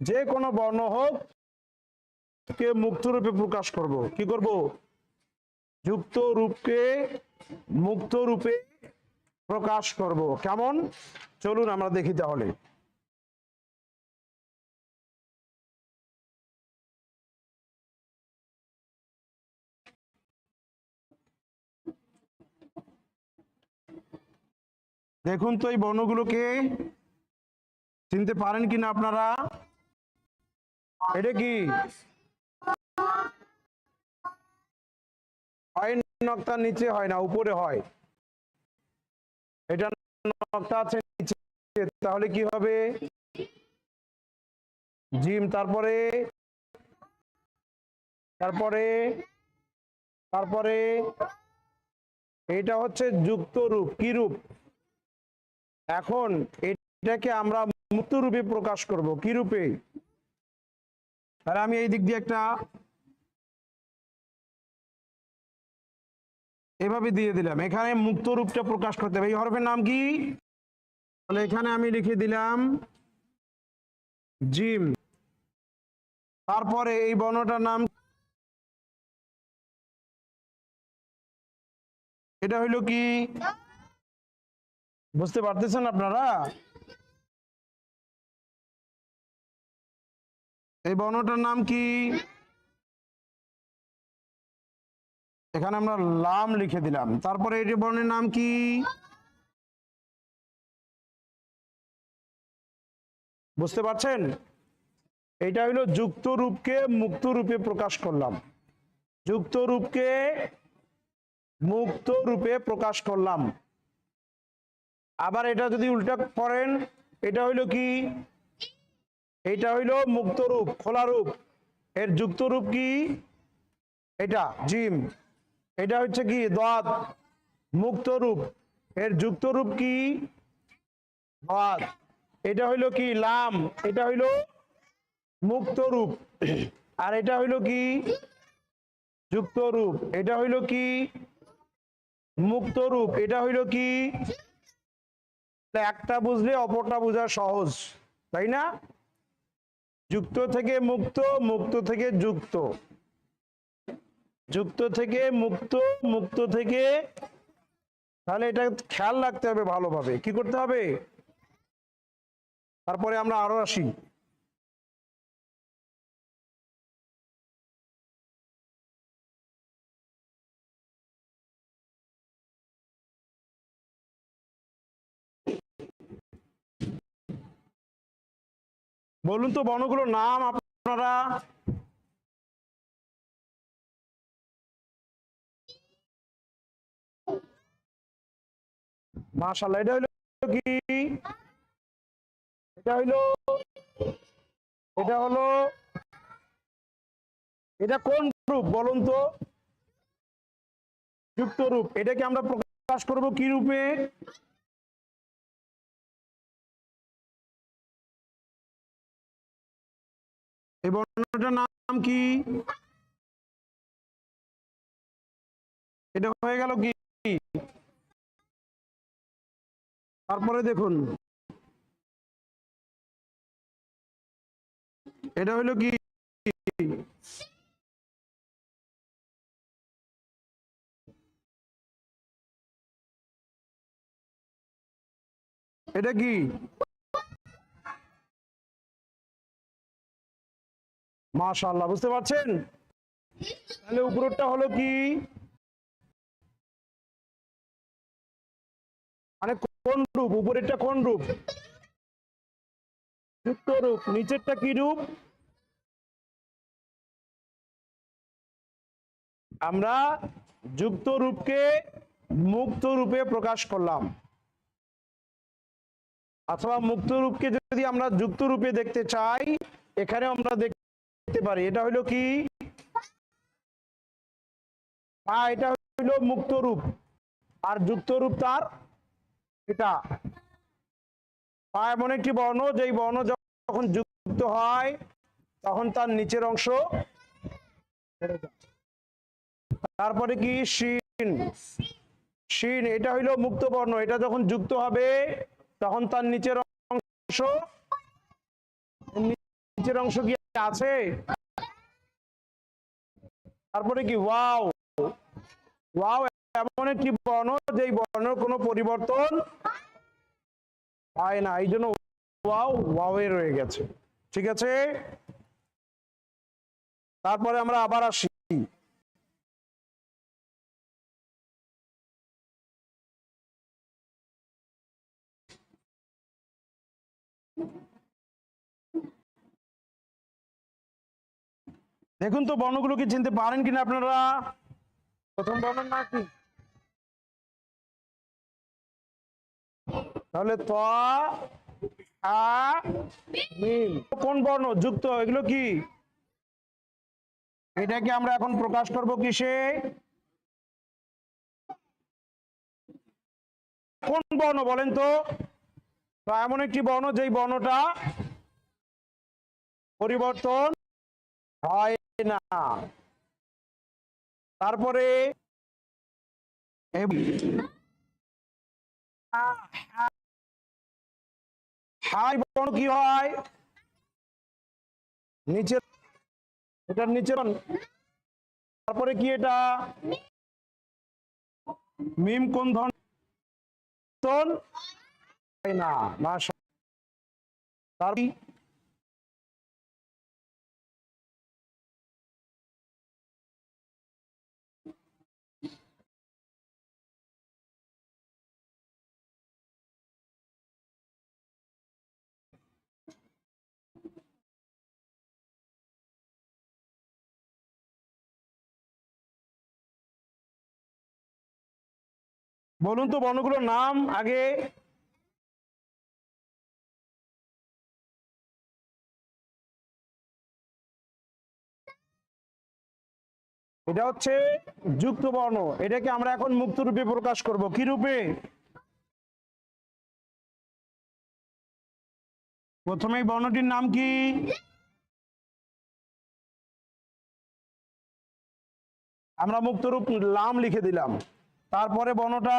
যে কোনো বর্ণ হোক, কে মুক্ত রূপে প্রকাশ করব। কি করব? যুক্ত রূপকে মুক্ত রূপে প্রকাশ করব। কেমন? চলুন আমরা দেখি তাহলে। দেখুন তো এই বর্ণগুলোকে চিনতে পারেন কিনা আপনারা? এটা কি? নক্তার নিচে হয় না, উপরে হয়। এটা নক্তা আছে নিচে, তাহলে কি হবে? জিম, তারপরে? তারপরে? তারপরে? এটা হচ্ছে যুক্ত রূপ, কি রূপ? এখন এটাকে আমরা মুক্ত রূপে প্রকাশ করব, কি রূপে? তাহলে আমি এই দিক দিয়ে একটা এভাবে দিয়ে দিলাম। এখানে মুক্ত রূপটা প্রকাশ করতে হবে। এই হরফের নাম কি? তাহলে এখানে আমি লিখে দিলাম জিম। তারপরে এই বর্ণটার নাম এটা হইল কি? বুঝতে পারতেছেন আপনারা? এই বর্ণটার নাম কি? এখানে আমরা লাম লিখে দিলাম। তারপরে এটি বর্ণের নাম কি? বুঝতে পারছেন? এটা হইল যুক্ত রূপকে মুক্ত রূপে প্রকাশ করলাম। যুক্ত রূপকে মুক্ত রূপে প্রকাশ করলাম। আবার এটা যদি উল্টা করেন, এটা হইল কি? এটা হইল মুক্ত রূপ, খোলা রূপ। এর যুক্ত রূপ কি? এটা, জিম। এটা হচ্ছে কি? দাঁত। মুক্ত রূপ। এর যুক্ত রূপ কি? দাঁত। এটা হইল কি? লাম। এটা হইল মুক্ত রূপ। আর এটা হইল কি? যুক্ত রূপ। এটা হইল কি? মুক্ত রূপ। এটা হইল কি? একটা বুঝলে অপরটা বোঝা সহজ, তাই না? যুক্ত থেকে মুক্ত মুক্ত থেকে যুক্ত। যুক্ত থেকে মুক্ত মুক্ত থেকে, তাহলে এটা খেয়াল রাখতে হবে ভালোভাবে। কি করতে হবে? তারপরে আমরা আরও আসি। বলুন তো বর্ণগুলোর নাম আপনারা। মাশাল্লাহ এটা হইল কি? এটা হইল, এটা হলো, এটা কোন রূপ বলুন তো? যুক্ত রূপ এটাকে আমরা প্রকাশ করব কি রূপে? এই বর্ণটার নাম কি? এটা হয়ে গেল কি? তারপরে দেখুন। এটা হইল কি? এটা কি? মাশাআল্লাহ, বুঝতে পারছেন? তাহলে উপরেরটা হলো কি? মানে কোন রূপ? উপরেরটা কোন রূপ? রূপ। নিচেরটা কি রূপ? আমরা যুক্ত রূপকে মুক্ত রূপে প্রকাশ করলাম। অথবা মুক্ত রূপকে যদি আমরা যুক্ত রূপে দেখতে চাই এখানে আমরা দেখতে পারি, এটা হইল কি? এটা হইল মুক্ত রূপ। আর যুক্ত রূপ তার এটা পা এমন একটি বর্ণ, যেই বর্ণ যখন যুক্ত হয়, তখন তার নিচের অংশ তারপরে কি? শিন। শিন, এটা হইল মুক্ত বর্ণ। এটা যখন যুক্ত হবে, তখন তার নিচের অংশ নিচের অংশ কি আছে? তারপরে কি? ওয়াও। ওয়াও, এমন একটি বর্ণ, যেই বর্ণের কোনো পরিবর্তন হয় না। এই জন্য ওয়াও, ওয়াওয়ে রয়ে গেছে। ঠিক আছে? তারপরে আমরা আবার আসি। দেখুন তো বর্ণগুলোকে চিনতে পারেন কিনা আপনারা? প্রথম বর্ণের না কি? তাহলে ত কোন বর্ণ? যুক্ত, এগুলো কি? এটাকে আমরা এখন প্রকাশ করব কিসে? কোন বর্ণ বলেন তো? তো এমন একটি বর্ণ যেই বর্ণটা পরিবর্তন হয়। না। তারপরে হাই বর্ণ কি হয়? নিচে এটার নিচে তারপরে কি এটা? মিম কোন ধরন তন? হয় না তার বলুন তো বর্ণগুলোর নাম আগে। এটা হচ্ছে যুক্ত বর্ণ এটাকে আমরা এখন মুক্ত রূপে প্রকাশ করব। কি রূপে? প্রথমে বর্ণটির নাম কি? আমরা মুক্ত রূপ লাম লিখে দিলাম। তারপরে বর্ণটা?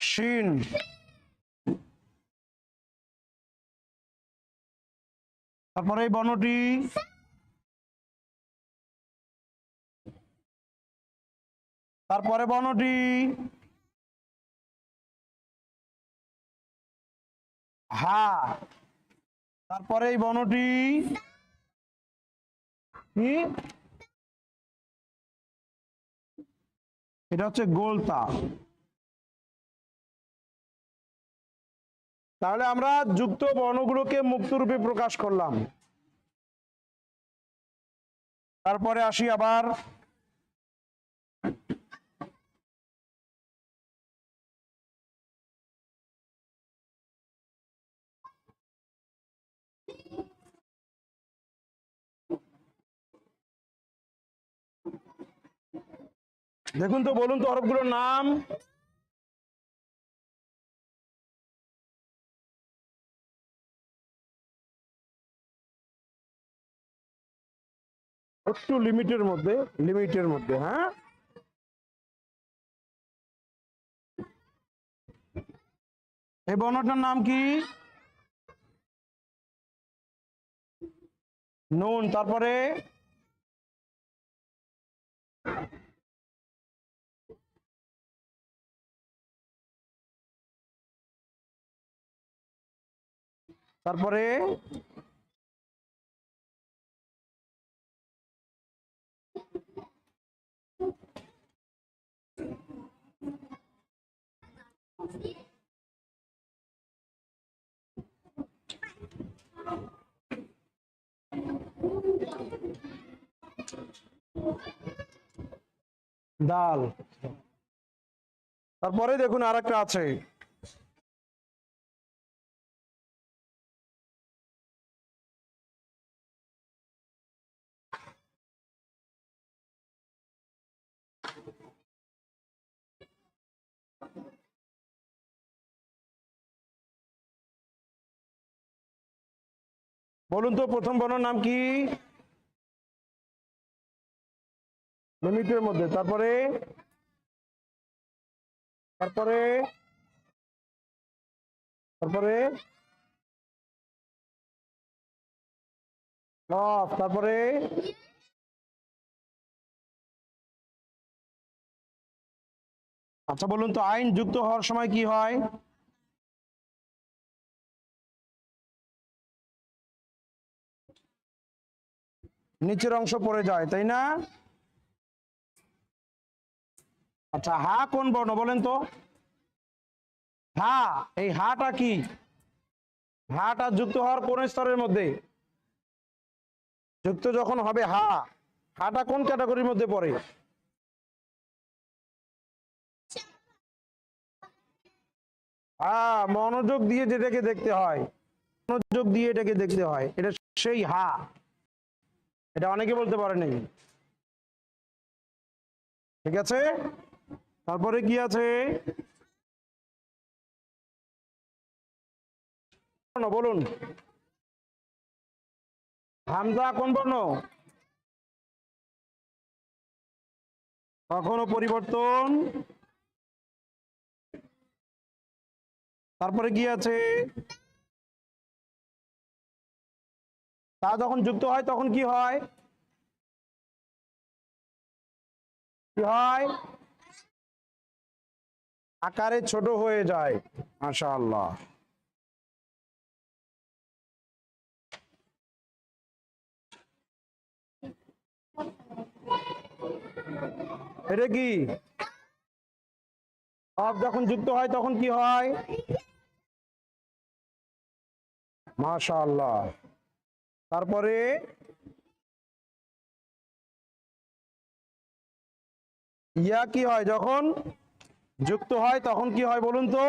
শিন। তারপরে এই বর্ণটি? তারপরে বর্ণটি? হা তারপরে এই এটা হচ্ছে গোলতা। তাহলে আমরা যুক্ত বর্ণগুলোকে মুক্ত রূপে প্রকাশ করলাম। তারপরে আসি আবার দেখুন তো, বলুন তো হরফগুলোর নাম। একটু লিমিটের মধ্যে লিমিটের মধ্যে হ্যাঁ? এই বর্ণটার নাম কি? নুন, তারপরে? তারপরে ডাল তারপরে দেখুন আরেকটা আছে। বলুন তো, প্রথম বর্ণর নাম কি? লিমিটের মধ্যে। তারপরে? তারপরে? তারপরে? তারপরে? আচ্ছা বলুন তো, আইন যুক্ত হওয়ার সময় কি হয়? নিচের অংশ পড়ে যায়, তাই না? আচ্ছা হা কোন বর্ণ বলেন তো? হা, এই হাটা কি? হাটা যুক্ত হওয়ার কোন স্তরের মধ্যে? যুক্ত যখন হবে হা, হাটা কোন ক্যাটাগরির মধ্যে পড়ে? হ্যাঁ মনোযোগ দিয়ে যেটাকে দেখতে হয়, মনোযোগ দিয়ে এটাকে দেখতে হয়, এটা সেই হা। এটা অনেকে বলতে পারেনি ঠিক আছে? তারপরে কি আছে? বলুন। হামজা কোন বর্ণ? কখনো পরিবর্তন? তারপরে কি আছে? তা যখন যুক্ত হয়, তখন কি হয়? কি হয়? আকারে ছোট হয়ে যায়, মাশাআল্লাহ। এটা কি? অফ যখন যুক্ত হয়, তখন কি হয়? মাশাআল্লাহ। তারপরে ইয়া কি হয়? যখন যুক্ত হয়, তখন কি হয় বলুন তো?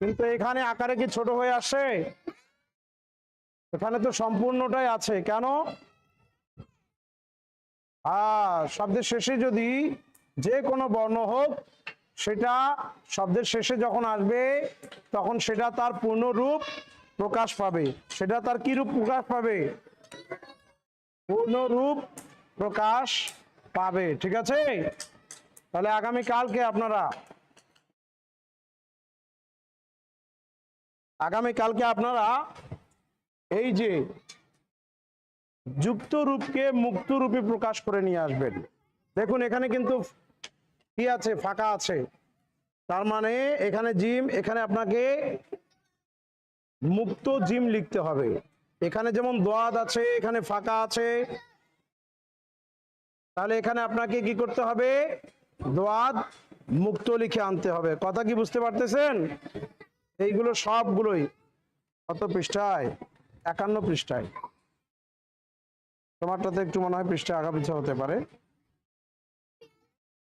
কিন্তু এখানে আকারে কি ছোট হয়ে আসে? এখানে তো সম্পূর্ণটাই আছে। কেন? হ্যাঁ শব্দের শেষে যদি যে কোনো বর্ণ হোক, সেটা শব্দের শেষে যখন আসবে, তখন সেটা তার পূর্ণ রূপ প্রকাশ পাবে। সেটা তার কি রূপ প্রকাশ পাবে? পূর্ণ রূপ প্রকাশ পাবে, ঠিক আছে? তাহলে আগামী কালকে আপনারা, আগামী কালকে আপনারা এই যে যুক্ত রূপকে মুক্ত রূপে প্রকাশ করে নিয়ে আসবেন। দেখুন, এখানে কিন্তু কি আছে? ফাঁকা আছে। তার মানে এখানে জিম, এখানে আপনাকে মুক্ত জিম লিখতে হবে। এখানে যেমন দোয়াদ আছে, এখানে ফাঁকা আছে। তাহলে এখানে আপনাকে কি করতে হবে? দোয়াদ মুক্ত লিখে আনতে হবে। কথা কি বুঝতে পারতেছেন? এইগুলো সবগুলোই কত পৃষ্ঠায়? একান্ন পৃষ্ঠায়। তোমারটাতে একটু মনে হয় পৃষ্ঠায় আগা পিছা হতে পারে।